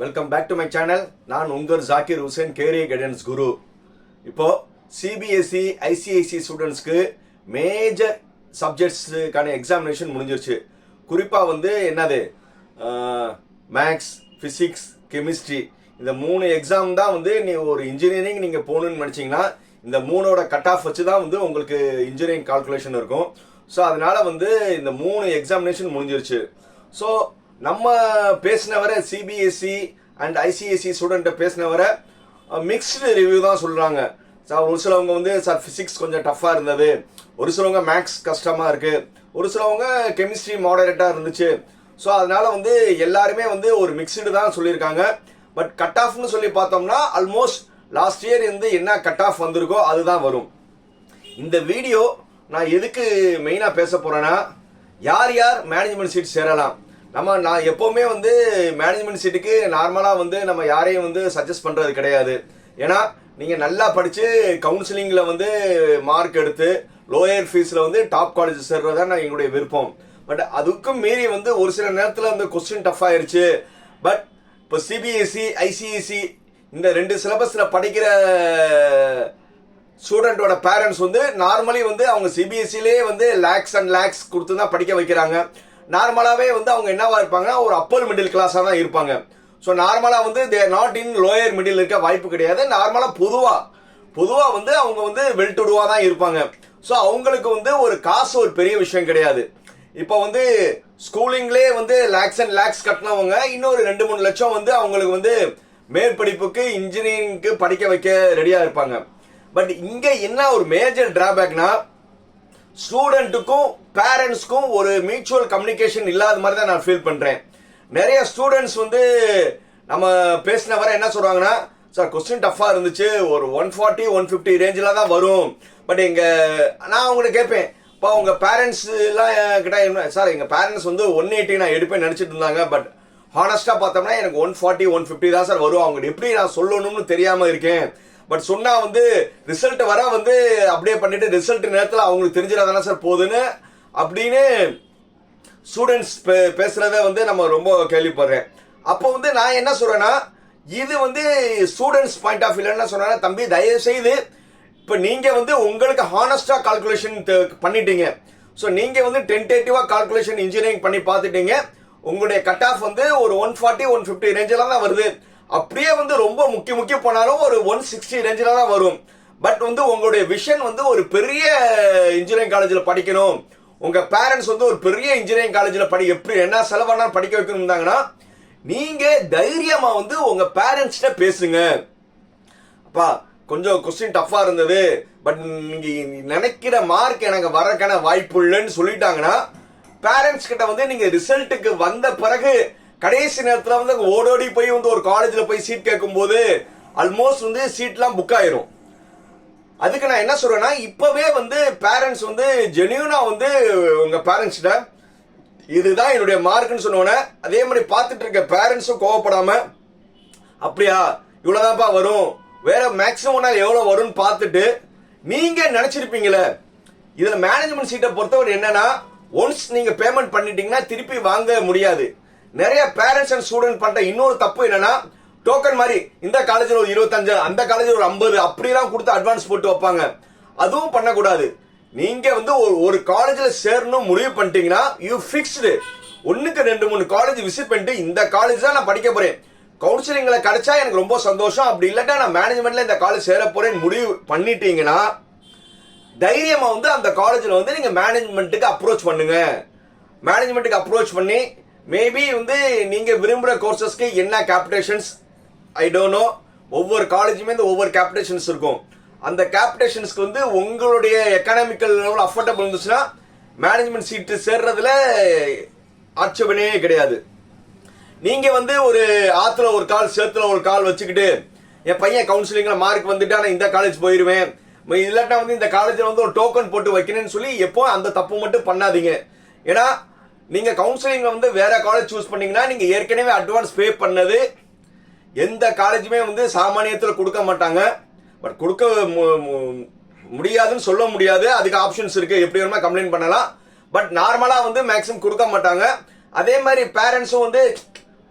Welcome back to my channel நான் உங்கள் Zakir Hussain career guidance Guru இப்போ சிபிஎஸ்சி ஐசிஐசி ஸ்டூடெண்ட்ஸ்க்கு மேஜர் சப்ஜெக்ட்ஸுக்கான எக்ஸாமினேஷன் முடிஞ்சிருச்சு. குறிப்பாக வந்து என்னது? மேக்ஸ் ஃபிசிக்ஸ் கெமிஸ்ட்ரி இந்த மூணு எக்ஸாம் தான் வந்து நீ ஒரு இன்ஜினியரிங் நீங்கள் போகணுன்னு நினச்சிங்கன்னா இந்த மூணோட கட் ஆஃப் வச்சு தான் வந்து உங்களுக்கு இன்ஜினியரிங் கால்குலேஷன் இருக்கும். ஸோ அதனால் வந்து இந்த மூணு எக்ஸாமினேஷன் முடிஞ்சிருச்சு. ஸோ நம்ம பேசினவரை சிபிஎஸ்சி அண்ட் ஐசிஎஸ்சி ஸ்டூடெண்ட்டை பேசினவரை மிக்ஸ்டு ரிவ்யூ தான் சொல்கிறாங்க சார் ஒரு சிலவங்க வந்து சார் ஃபிசிக்ஸ் கொஞ்சம் டஃப்பாக இருந்தது. ஒரு சிலவங்க மேக்ஸ் கஷ்டமாக இருக்குது ஒரு சிலவங்க கெமிஸ்ட்ரி மாடரேட்டாக இருந்துச்சு. ஸோ அதனால் வந்து எல்லாருமே வந்து ஒரு மிக்சடு தான் சொல்லியிருக்காங்க. பட் கட் ஆஃப்னு சொல்லி பார்த்தோம்னா ஆல்மோஸ்ட் லாஸ்ட் இயர் வந்து என்ன கட் ஆஃப் வந்திருக்கோ அதுதான் வரும். இந்த வீடியோ நான் எதுக்கு மெயினாக பேச போகிறேன்னா யார் யார் மேனேஜ்மெண்ட் சீட் சேரலாம்? நம்ம நான் எப்போவுமே வந்து மேனேஜ்மெண்ட் சீட்டுக்கு நார்மலாக வந்து நம்ம யாரையும் வந்து சஜஸ்ட் பண்ணுறது கிடையாது. ஏன்னா நீங்கள் நல்லா படித்து கவுன்சிலிங்கில் வந்து மார்க் எடுத்து லோயர் ஃபீஸில் வந்து டாப் காலேஜ் சேர்றது தான் எங்களுடைய விருப்பம். பட் அதுக்கும் மீறி வந்து ஒரு சில நேரத்தில் வந்து கொஸ்டின் டஃப் ஆயிடுச்சு பட் இப்போ சிபிஎஸ்சி ஐசிஎஸ்சி இந்த ரெண்டு சிலபஸில் படிக்கிற ஸ்டூடெண்ட்டோட பேரண்ட்ஸ் வந்து நார்மலி வந்து அவங்க சிபிஎஸ்சிலே வந்து லேக்ஸ் அண்ட் லேக்ஸ் கொடுத்து தான் படிக்க வைக்கிறாங்க. நார்மலாகவே வந்து அவங்க என்னவா இருப்பாங்கன்னா ஒரு அப்பர் மிடில் கிளாஸாக தான் இருப்பாங்க. ஸோ நார்மலாக வந்து they're not in lower middle இருக்க வாய்ப்பு கிடையாது. நார்மலாக பொதுவாக பொதுவாக வந்து அவங்க வந்து வெல்டுடுவாக தான் இருப்பாங்க. ஸோ அவங்களுக்கு வந்து ஒரு காசு ஒரு பெரிய விஷயம் கிடையாது. இப்போ வந்து ஸ்கூலிங்லேயே வந்து லேக்ஸ் அண்ட் லேக்ஸ் கட்டினவங்க இன்னொரு ரெண்டு மூணு லட்சம் வந்து அவங்களுக்கு வந்து மேற்படிப்புக்கு இன்ஜினியரிங்க்கு படிக்க வைக்க ரெடியாக இருப்பாங்க. பட் இங்கே என்ன ஒரு மேஜர் டிராபேக்னா ஸ்டூடெண்ட்டுக்கும் பேரண்ட்ஸ்க்கும் ஒரு மியூச்சுவல் கம்யூனிகேஷன் இல்லாத மாதிரி தான் நான் ஃபீல் பண்ணுறேன் நிறைய ஸ்டூடெண்ட்ஸ் வந்து நம்ம பேசின வர என்ன சொல்கிறாங்கன்னா சார் கொஸ்டின் டஃப்பாக இருந்துச்சு. ஒரு ஒன் ஃபார்ட்டி ஒன் ஃபிஃப்டி ரேஞ்சில் தான் வரும். பட் எங்கள் நான் அவங்கள்ட்ட கேட்பேன் இப்போ உங்கள் பேரண்ட்ஸ்லாம் கிட்ட என்ன சார் எங்கள் பேரண்ட்ஸ் வந்து ஒன் எயிட்டி நான் எடுப்பேன் நினச்சிட்டு இருந்தாங்க. பட் ஹானஸ்ட்டாக பார்த்தோம்னா எனக்கு ஒன் ஃபார்ட்டி ஒன் ஃபிஃப்டி தான் சார் வரும். அவங்க எப்படி நான் சொல்லணும்னு தெரியாமல் இருக்கேன். பட் சொன்னால் வந்து ரிசல்ட் வர வந்து அப்படியே பண்ணிட்டு ரிசல்ட் நேரத்தில் அவங்களுக்கு தெரிஞ்சிடாதானே சார் போகுதுன்னு அப்படின்னு ஸ்டூடெண்ட்ஸ் பேசுறத வந்து நம்ம ரொம்ப கேள்விப்படுறேன். அப்போ வந்து நான் என்ன சொல்றேன்னா இது வந்து ஸ்டூடெண்ட்ஸ் பாயிண்ட் ஆஃப் வியூல என்ன சொன்னா தம்பி தயவு செய்து இப்போ நீங்க வந்து உங்களுக்கு ஹானஸ்டா கால்குலேஷன் பண்ணிட்டீங்க. ஸோ நீங்க வந்து டென்டேட்டிவா கால்குலேஷன் இன்ஜினியரிங் பண்ணி பார்த்துட்டீங்க. உங்களுடைய கட் ஆஃப் வந்து ஒரு ஒன் ஃபார்ட்டி ஒன் ஃபிஃப்டி ரேஞ்சில தான் வருது. அப்படியே வந்து ரொம்ப முக்கிய முக்கிய போனாலும் ஒரு ஒன் சிக்ஸ்டி ரேஞ்சில் தான் வரும். பட் வந்து உங்களுடைய விஷன் வந்து ஒரு பெரிய இன்ஜினியரிங் காலேஜில் படிக்கணும். உங்க பேரண்ட்ஸ் வந்து ஒரு பெரிய இன்ஜினியரிங் காலேஜில் படி எப்படி என்ன செலவானா படிக்க வைக்கணும் இருந்தாங்கன்னா நீங்க தைரியமா வந்து உங்க பேரண்ட்ஸ்கிட்ட பேசுங்க. அப்பா கொஞ்சம் கொஸ்டின் டஃப்பாக இருந்தது. பட் நீங்க நினைக்கிற மார்க் எனக்கு வரக்கான வாய்ப்பு இல்லைன்னு சொல்லிட்டாங்கன்னா பேரண்ட்ஸ் கிட்ட வந்து நீங்க ரிசல்ட்டுக்கு வந்த பிறகு கடைசி நேரத்தில் வந்து ஓடோடி போய் வந்து ஒரு காலேஜில் போய் சீட் கேட்கும்போது ஆல்மோஸ்ட் வந்து சீட்லாம் புக் ஆயிரும். அதுக்கு நான் என்ன சொல்றேன்னா இப்பவே வந்து பேரண்ட்ஸ் வந்து ஜெனியூனா வந்து உங்க பேரண்ட்ஸ்ட இதுதான் என்னுடைய மார்க்னு சொன்னோன்னே அதே மாதிரி பார்த்துட்டு இருக்க பேரண்ட்ஸும் கோவப்படாம அப்படியா இவ்வளோதான்ப்பா வரும். வேற மேக்ஸிமம் எவ்வளவு வரும்னு பார்த்துட்டு நீங்க நினைச்சிருப்பீங்களே இதுல மேனேஜ்மெண்ட் சீட்டை பொறுத்தவரை என்னன்னா ஒன்ஸ் நீங்க பேமெண்ட் பண்ணிட்டீங்கன்னா திருப்பி வாங்க முடியாது. நிறைய பேரண்ட்ஸ் அண்ட் ஸ்டூடெண்ட் பண்ற இன்னொரு தப்பு என்னன்னா டோக்கன் மாதிரி இந்த காலேஜில் ஒரு இருபத்தஞ்சு அந்த காலேஜில் ஒரு ஐம்பது அப்படிலாம் கொடுத்து அட்வான்ஸ் போட்டு வைப்பாங்க. அதுவும் பண்ணக்கூடாது. நீங்க வந்து ஒரு ஒரு காலேஜில் சேரணும் முடிவு பண்ணிட்டீங்கன்னா யூ ஃபிக்ஸ்டு ஒன்றுக்கு ரெண்டு மூணு காலேஜ் விசிட் பண்ணிட்டு இந்த காலேஜ் தான் நான் படிக்க போறேன். கவுன்சிலிங்கில் கிடைச்சா எனக்கு ரொம்ப சந்தோஷம். அப்படி இல்லாட்டா நான் மேனேஜ்மெண்ட்ல இந்த காலேஜ் சேர போறேன்னு முடிவு பண்ணிட்டீங்கன்னா தைரியமா வந்து அந்த காலேஜில் வந்து நீங்க மேனேஜ்மெண்ட்டுக்கு அப்ரோச் பண்ணுங்க. மேனேஜ்மெண்ட்டுக்கு அப்ரோச் பண்ணி மேபி வந்து நீங்க விரும்புற கோர்சஸ்க்கு என்ன கேபிடேஷன்ஸ் ஐ டோன்ட் நோ ஒவ்வொரு காலேஜுமே இந்த ஒவ்வொரு கேபிடேஷன்ஸ் இருக்கும். அந்த கேபிடேஷன்ஸ்க்கு வந்து உங்களுடைய எக்கனாமிக்கல் லெவல் அஃபோர்டபுள் இருந்துச்சுன்னா மேனேஜ்மெண்ட் சீட்டு சேர்றதுல ஆட்சேபனையே கிடையாது. நீங்க வந்து ஒரு ஆத்துல ஒரு கால் சேத்துல ஒரு கால் வச்சுக்கிட்டு என் பையன் கவுன்சிலிங்ல மார்க் வந்துட்டா நான் இந்த காலேஜ் போயிருவேன். இல்லாட்டா வந்து இந்த காலேஜ்ல வந்து ஒரு டோக்கன் போட்டு வைக்கணும்னு சொல்லி எப்போ அந்த தப்பு மட்டும் பண்ணாதீங்க. ஏன்னா நீங்க கவுன்சிலிங்ல வந்து வேற காலேஜ் சூஸ் பண்ணீங்கன்னா நீங்க ஏற்கனவே அட்வான்ஸ் பே பண்ணது எந்த காலேஜுமே வந்து சாமானியத்தில் கொடுக்க மாட்டாங்க. பட் கொடுக்க மு- முடியாதுன்னு சொல்ல முடியாது. அதுக்கு ஆப்ஷன்ஸ் இருக்கு. எப்படி வேணுமா கம்ப்ளைண்ட் பண்ணலாம். பட் நார்மலாக வந்து மேக்ஸிமம் கொடுக்க மாட்டாங்க. அதே மாதிரி பேரண்ட்ஸும் வந்து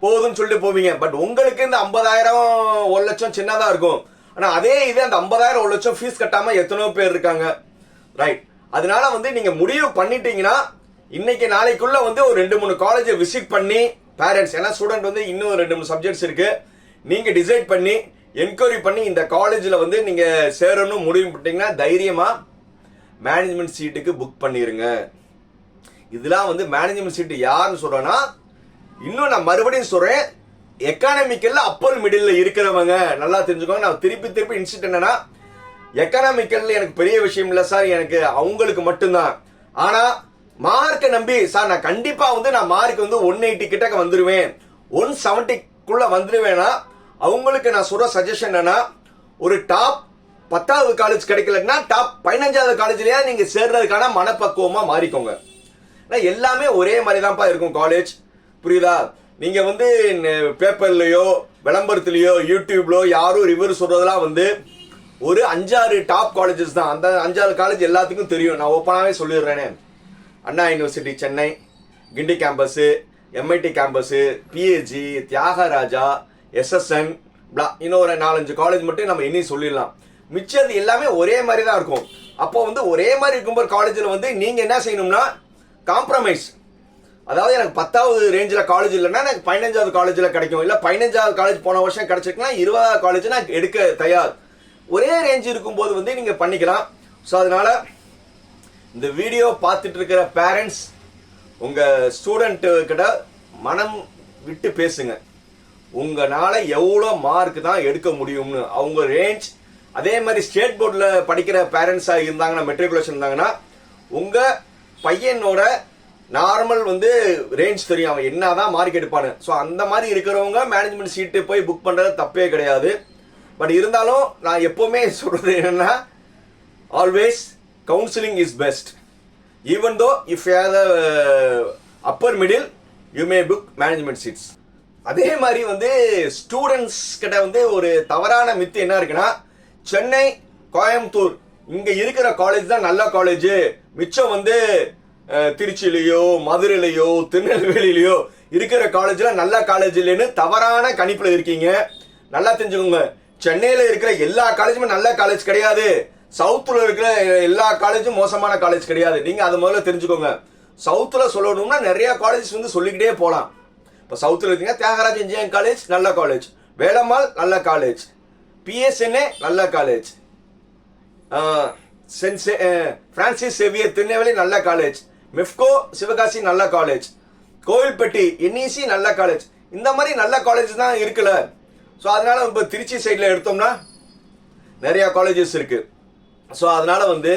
போதும்னு சொல்லிட்டு போவீங்க. பட் உங்களுக்கு இந்த ஐம்பதாயிரம் ஒரு லட்சம் சின்னதாக இருக்கும். ஆனால் அதே இது அந்த ஐம்பதாயிரம் ஒரு லட்சம் ஃபீஸ் கட்டாமல் எத்தனையோ பேர் இருக்காங்க. ரைட் அதனால வந்து நீங்கள் முடிவு பண்ணிட்டீங்கன்னா இன்னைக்கு நாளைக்குள்ள வந்து ஒரு ரெண்டு மூணு காலேஜை விசிட் பண்ணி பேரண்ட்ஸ் ஏன்னா ஸ்டூடெண்ட் வந்து இன்னும் ரெண்டு மூணு சப்ஜெக்ட்ஸ் இருக்குது நீங்க டிசைட் பண்ணி என்கொயரி பண்ணி இந்த காலேஜில் வந்து நீங்க சேரணும் முடிவு பண்ணிட்டீங்கன்னா தைரியமா மேனேஜ்மெண்ட் சீட்டுக்கு புக் பண்ணிருங்க. இதெல்லாம் வந்து மேனேஜ்மெண்ட் சீட்டு யாருன்னு சொல்றேன்னா இன்னும் நான் மறுபடியும் சொல்றேன் எக்கானமிக்கல்ல அப்பர் மிடில் இருக்கிறவங்க. நல்லா தெரிஞ்சுக்கோங்க. நான் திருப்பி திருப்பி இன்சிட் என்னன்னா எக்கனாமிக்கல்ல எனக்கு பெரிய விஷயம் இல்லை சார். எனக்கு அவங்களுக்கு மட்டும்தான். ஆனா மார்க்கை நம்பி சார் நான் கண்டிப்பா வந்து நான் மார்க் வந்து ஒன் எயிட்டி கிட்டக்க வந்துருவேன். ஒன் குள்ள வந்துருவேனா? அவங்களுக்கு நான் சொல்ற சஜஷன் என்னன்னா ஒரு டாப் பத்தாவது காலேஜ் கிடைக்கலன்னா டாப் பதினஞ்சாவது காலேஜ்லயா நீங்க சேர்றதுக்கான மனப்பக்குவமா மாறிக்கோங்க. ஏன்னா எல்லாமே ஒரே மாதிரி தான்ப்பா இருக்கும் காலேஜ் புரியுதா? நீங்க வந்து பேப்பர்லயோ விளம்பரத்திலயோ யூடியூப்லோ யாரும் ரிவ்யூ சொல்றதெல்லாம் வந்து ஒரு அஞ்சாறு டாப் காலேஜஸ் தான். அந்த அஞ்சாறு காலேஜ் எல்லாத்துக்கும் தெரியும். நான் ஓப்பனாகவே சொல்லிடுறேனே. Anna university Chennai Guindy campus MIT campus PSG Thiagaraja SSN இன்னும் ஒரு நாலஞ்சு காலேஜ் மட்டும் நம்ம இனி சொல்லிடலாம். மிச்சது எல்லாமே ஒரே மாதிரி தான் இருக்கும். அப்போ வந்து ஒரே மாதிரி இருக்கும்போது காலேஜில் வந்து நீங்கள் என்ன செய்யணும்னா காம்ப்ரமைஸ் அதாவது எனக்கு பத்தாவது ரேஞ்சில் காலேஜ் இல்லைன்னா எனக்கு பதினஞ்சாவது காலேஜில் கிடைக்கும். இல்லை பதினஞ்சாவது காலேஜ் போன வருஷம் கிடைச்சிருக்குன்னா இருபதாவது காலேஜ் நான் எடுக்க தயார். ஒரே ரேஞ்ச் இருக்கும்போது வந்து நீங்கள் பண்ணிக்கலாம். ஸோ அதனால இந்த வீடியோ பார்த்துட்டு இருக்கிற பேரண்ட்ஸ் உங்கள் ஸ்டூடெண்ட்டு கிட்ட மனம் விட்டு பேசுங்க. உங்களால் எவ்வளோ மார்க் தான் எடுக்க முடியும்னு. அவங்க ரேஞ்ச் அதே மாதிரி ஸ்டேட் போர்டில் படிக்கிற பேரண்ட்ஸாக இருந்தாங்கன்னா மெட்ரிகுலேஷன் இருந்தாங்கன்னா உங்கள் பையனோட நார்மல் வந்து ரேஞ்ச் தெரியும். அவன் என்ன தான் மார்க் எடுப்பானு ஸோ அந்த மாதிரி இருக்கிறவங்க மேனேஜ்மெண்ட் சீட்டு போய் புக் பண்ணுறது தப்பே கிடையாது. பட் இருந்தாலும் நான் எப்போவுமே சொல்கிறது என்னென்னா always counselling is best even though if you upper middle you may book management seats அதே மாதிரி வந்து ஸ்டூடெண்ட்ஸ் கிட்ட வந்து ஒரு தவறான மித்து என்ன இருக்குன்னா சென்னை கோயம்புத்தூர் இங்க இருக்கிற காலேஜ் தான் நல்ல காலேஜ் மிச்சம் வந்து அஹ், திருச்சியிலயோ மதுரையிலயோ திருநெல்வேலியிலயோ இருக்கிற காலேஜ்ல நல்ல காலேஜ் இல்லைன்னு தவறான கணிப்புல இருக்கீங்க. நல்லா தெரிஞ்சுக்கோங்க. சென்னையில இருக்கிற எல்லா காலேஜுமே நல்ல காலேஜ் கிடையாது. சவுத்தில் இருக்கிற எல்லா காலேஜும் மோசமான காலேஜ் கிடையாது. நீங்கள் அதை முதல்ல தெரிஞ்சுக்கோங்க. சவுத்தில் சொல்லணும்னா நிறையா காலேஜஸ் வந்து சொல்லிக்கிட்டே போகலாம் இப்போ சவுத்தில் இருக்கீங்க தியாகராஜ் இன்ஜினியரிங் காலேஜ் நல்ல காலேஜ் வேலம்மாள் நல்ல காலேஜ் பிஎஸ்என்ஏ நல்ல college saint Francis Xavier Tirunelveli நல்ல காலேஜ் மெஃப்கோ சிவகாசி நல்ல காலேஜ் கோவில்பட்டி என்இசி நல்ல காலேஜ் இந்த மாதிரி நல்ல காலேஜ் தான் இருக்குல்ல. ஸோ அதனால இப்போ திருச்சி சைடில் எடுத்தோம்னா நிறையா காலேஜஸ் இருக்குது ஸோ அதனால வந்து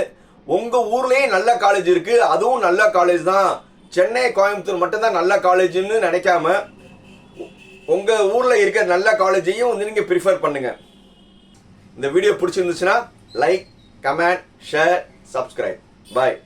உங்கள் ஊர்லேயே நல்ல காலேஜ் இருக்குது அதுவும் நல்ல காலேஜ் தான். சென்னை கோயம்புத்தூர் மட்டும்தான் நல்ல காலேஜ்னு நினைக்காம உங்கள் ஊரில் இருக்கிற நல்ல காலேஜையும் வந்து நீங்கள் ப்ரிஃபர் பண்ணுங்கள் இந்த வீடியோ பிடிச்சிருந்துச்சுன்னா like comment share subscribe bye